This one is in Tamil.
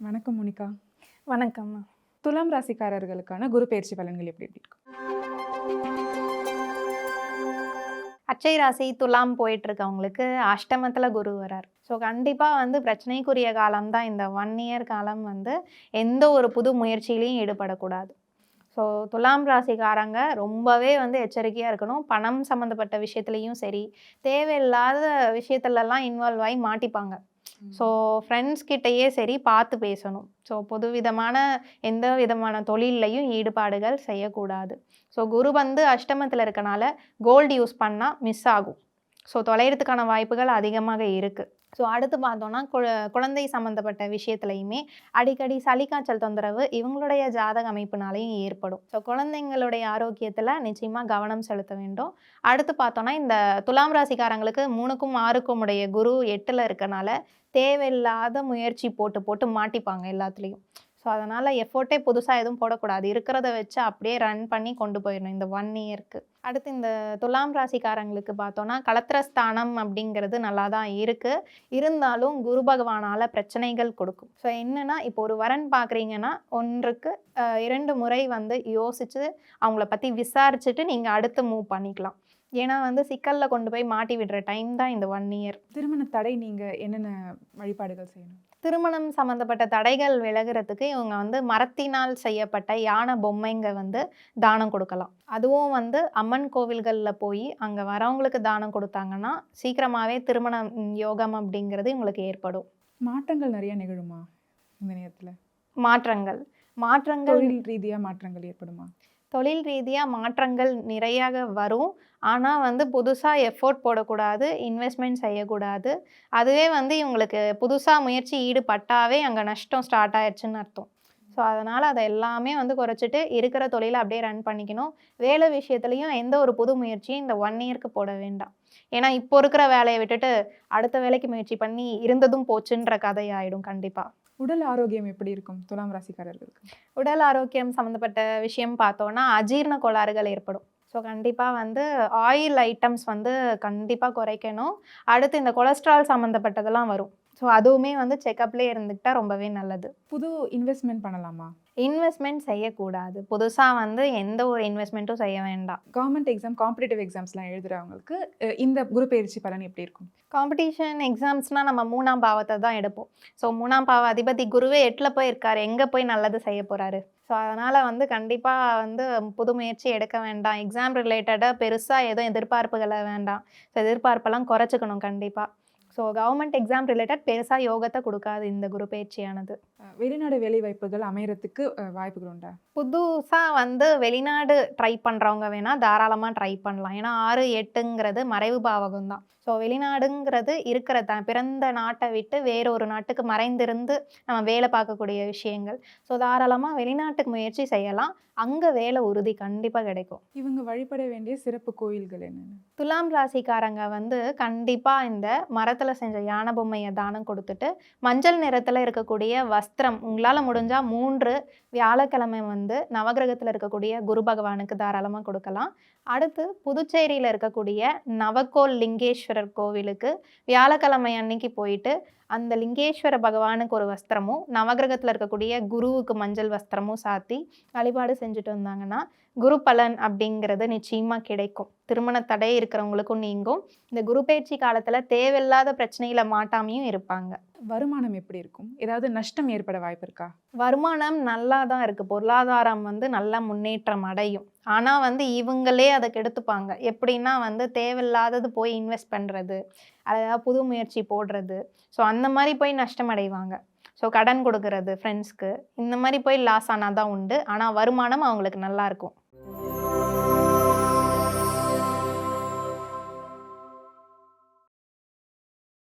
வணக்கம் மோனிகா. வணக்கம்மா. துலாம் ராசிக்காரர்களுக்கான குரு பயிற்சி பலன்கள் எப்படி எப்படி இருக்கும் அச்சை ராசி துலாம் போயிட்டு இருக்கவங்களுக்கு அஷ்டமத்துல குரு வரார். ஸோ கண்டிப்பாக வந்து பிரச்சனைக்குரிய காலம் தான் இந்த ஒன் இயர் காலம் வந்து எந்த ஒரு புது முயற்சியிலையும் ஈடுபடக்கூடாது. ஸோ துலாம் ராசிக்காரங்க ரொம்பவே வந்து எச்சரிக்கையாக இருக்கணும். பணம் சம்மந்தப்பட்ட விஷயத்துலையும் சரி தேவையில்லாத விஷயத்துலலாம் இன்வால்வ் ஆகி மாட்டிப்பாங்க. ஸோ ஃப்ரெண்ட்ஸ் கிட்டேயே சரி பார்த்து பேசணும். ஸோ பொது விதமான எந்த விதமான தொழில்லையும் ஈடுபாடுகள் செய்யக்கூடாது. ஸோ குரு வந்து அஷ்டமத்தில் இருக்கனால கோல்டு யூஸ் பண்ணால் மிஸ் ஆகும். ஸோ தொலைகிறதுக்கான வாய்ப்புகள் அதிகமாக இருக்குது ஸோ அடுத்து பார்த்தோன்னா கு குழந்தை சம்மந்தப்பட்ட விஷயத்துலையுமே அடிக்கடி சளி காய்ச்சல் தொந்தரவு இவங்களுடைய ஜாதக அமைப்புனாலையும் ஏற்படும். ஸோ குழந்தைங்களுடைய ஆரோக்கியத்தில் நிச்சயமாக கவனம் செலுத்த வேண்டும். அடுத்து பார்த்தோன்னா இந்த துலாம் ராசிக்காரங்களுக்கு மூணுக்கும் ஆறுக்கும் உடைய குரு எட்டில் இருக்கனால தேவையில்லாத முயற்சி போட்டு போட்டு மாட்டிப்பாங்க எல்லாத்துலேயும். ஸோ அதனால் எஃபோர்ட்டே புதுசாக எதுவும் போடக்கூடாது. இருக்கிறத வச்சு அப்படியே ரன் பண்ணி கொண்டு போயிடணும். இந்த ஒன் இயர்க்கு அடுத்து இந்த துலாம் ராசிக்காரங்களுக்கு பார்த்தோன்னா கலத்திரஸ்தானம் அப்படிங்கிறது நல்லா தான் இருக்குது இருந்தாலும் குரு பகவானால் பிரச்சனைகள் கொடுக்கும். ஸோ என்னென்னா இப்போ ஒரு வரன் பார்க்குறீங்கன்னா ஒன்றுக்கு இரண்டு முறை வந்து யோசித்து அவங்கள பற்றி விசாரிச்சுட்டு நீங்கள் அடுத்து மூவ் பண்ணிக்கலாம். ஏன்னா வந்து சிக்கலில் கொண்டு போய் மாட்டி விடுற டைம் தான் இந்த ஒன் இயர் திருமண தடை நீங்க என்னென்ன வழிபாடுகள் செய்யணும்? திருமணம் சம்மந்தப்பட்ட தடைகள் விலகுறதுக்கு இவங்க வந்து மரத்தினால் செய்யப்பட்ட யானை பொம்மைங்க வந்து தானம் கொடுக்கலாம். அதுவும் வந்து அம்மன் கோவில்களில் போய் அங்கே வரவங்களுக்கு தானம் கொடுத்தாங்கன்னா சீக்கிரமாகவே திருமணம் யோகம் அப்படிங்கிறது இவங்களுக்கு ஏற்படும். மாற்றங்கள் நிறைய நிகழுமா இந்த நேரத்துல? மாற்றங்கள். மாற்றங்கள் தொழில் ரீதியா மாற்றங்கள் ஏற்படுமா? தொழில் ரீதியாக மாற்றங்கள் நிறையாக வரும். ஆனால் வந்து புதுசாக எஃபோர்ட் போடக்கூடாது இன்வெஸ்ட்மெண்ட் செய்யக்கூடாது. அதுவே வந்து இவங்களுக்கு புதுசாக முயற்சி ஈடுபட்டாவே அங்கே நஷ்டம் ஸ்டார்ட் ஆயிடுச்சுன்னு அர்த்தம். ஸோ அதனால் அதை எல்லாமே வந்து குறைச்சிட்டு இருக்கிற தொழிலை அப்படியே ரன் பண்ணிக்கணும். வேலை விஷயத்துலையும் எந்த ஒரு புது முயற்சியும் இந்த ஒன் இயர்க்கு போட வேண்டாம். ஏன்னா இப்போ இருக்கிற வேலையை விட்டுட்டு அடுத்த வேலைக்கு முயற்சி பண்ணி இருந்ததும் போச்சுன்ற கதையாயிடும் கண்டிப்பாக உடல் ஆரோக்கியம் எப்படி இருக்கும்? துலாம் ராசிக்காரர்களுக்கு உடல் ஆரோக்கியம் சம்மந்தப்பட்ட விஷயம் பார்த்தோன்னா அஜீரண கோளாறுகள் ஏற்படும். ஸோ கண்டிப்பாக வந்து ஆயில் ஐட்டம்ஸ் வந்து கண்டிப்பாக குறைக்கணும். அடுத்து இந்த கொலஸ்ட்ரால் சம்மந்தப்பட்டதெல்லாம் வரும். ஸோ அதுவுமே வந்து செக்கப்லேயே இருந்துக்கிட்டால் ரொம்பவே நல்லது. புது இன்வெஸ்ட்மெண்ட் பண்ணலாமா? இன்வெஸ்ட்மெண்ட் செய்யக்கூடாது. புதுசாக வந்து எந்த ஒரு இன்வெஸ்ட்மெண்ட்டும் செய்ய வேண்டாம். கவர்மெண்ட் எக்ஸாம் காம்படிட்டிவ் எக்ஸாம்ஸ்லாம் எழுதுறவங்களுக்கு அஹ், இந்த குரு பயிற்சி பலன் எப்படி இருக்கும்? காம்படிஷன் எக்ஸாம்ஸ்னால் நம்ம மூணாம் பாவத்தை தான் எடுப்போம். ஸோ மூணாம் பாவ அதிபதி குருவே எட்டில் போய் இருக்காரு எங்கே போய் நல்லது செய்ய போகிறாரு ஸோ அதனால் வந்து கண்டிப்பாக வந்து புது முயற்சி எடுக்க வேண்டாம். எக்ஸாம் ரிலேட்டடாக பெருசாக எதுவும் எதிர்பார்ப்புகளை வேண்டாம். ஸோ எதிர்பார்ப்பெல்லாம் குறைச்சிக்கணும் கண்டிப்பாக ஸோ கவர்மெண்ட் எக்ஸாம் ரிலேட்டட் பெருசாக யோகத்தை கொடுக்காது இந்த குரு பயிற்சியானது. வெளிநாடு வேலை வாய்ப்புகள் அமையறதுக்கு வாய்ப்புகள் உண்டா? புதுசாக வந்து வெளிநாடு ட்ரை பண்ணுறவங்க வேணால் தாராளமாக ட்ரை பண்ணலாம். ஏன்னா ஆறு எட்டுங்கிறது மறைவு பாவகம் தான். ஸோ வெளிநாடுங்கிறது இருக்கிற த பிறந்த நாட்டை விட்டு வேற ஒரு நாட்டுக்கு மறைந்திருந்து நம்ம வேலை பார்க்கக்கூடிய விஷயங்கள். ஸோ தாராளமாக வெளிநாட்டுக்கு முயற்சி செய்யலாம். அங்கே வேலை உறுதி கண்டிப்பாக கிடைக்கும். இவங்க வழிபட வேண்டிய சிறப்பு கோயில்கள் என்னென்ன? துலாம் ராசிக்காரங்க வந்து கண்டிப்பாக இந்த மரத்தில் செஞ்ச யானை பொம்மையை தானம் கொடுத்துட்டு மஞ்சள் நிறத்தில் இருக்கக்கூடிய வஸ்திரம் உங்களால் முடிஞ்சால் மூன்று வியாழக்கிழமை வந்து நவகிரகத்தில் இருக்கக்கூடிய குரு பகவானுக்கு தாராளமாக கொடுக்கலாம். அடுத்து புதுச்சேரியில் இருக்கக்கூடிய நவக்கோல் லிங்கேஸ்வரர் கோவிலுக்கு வியாழக்கிழமை அன்னைக்கு போயிட்டு அந்த லிங்கேஸ்வர பகவானுக்கு ஒரு வஸ்திரமும் நவகிரகத்தில் இருக்கக்கூடிய குருவுக்கு மஞ்சள் வஸ்திரமும் சாத்தி வழிபாடு செஞ்சுட்டு வந்தாங்கன்னா குரு பலன் அப்படிங்கிறது நிச்சயமாக கிடைக்கும். திருமண தடை இருக்கிறவங்களுக்கும் நீங்கும். இந்த குரு பயிற்சி காலத்தில் தேவையில்லாத பிரச்சனையில மாட்டாமையும் இருப்பாங்க. வருமானம் எப்படி இருக்கும்? ஏதாவது நஷ்டம் ஏற்பட வாய்ப்பு இருக்கா? வருமானம் நல்லா தான் இருக்குது பொருளாதாரம் வந்து நல்லா முன்னேற்றம் அடையும். ஆனால் வந்து இவங்களே அதை கெடுத்துப்பாங்க. எப்படின்னா வந்து தேவையில்லாதது போய் இன்வெஸ்ட் பண்ணுறது அதாவது புது முயற்சி போடுறது. ஸோ அந்த மாதிரி போய் நஷ்டம் அடைவாங்க. ஸோ கடன் கொடுக்கறது ஃப்ரெண்ட்ஸ்க்கு இந்த மாதிரி போய் லாஸ் ஆனால் தான் உண்டு. ஆனால் வருமானம் அவங்களுக்கு நல்லா இருக்கும்.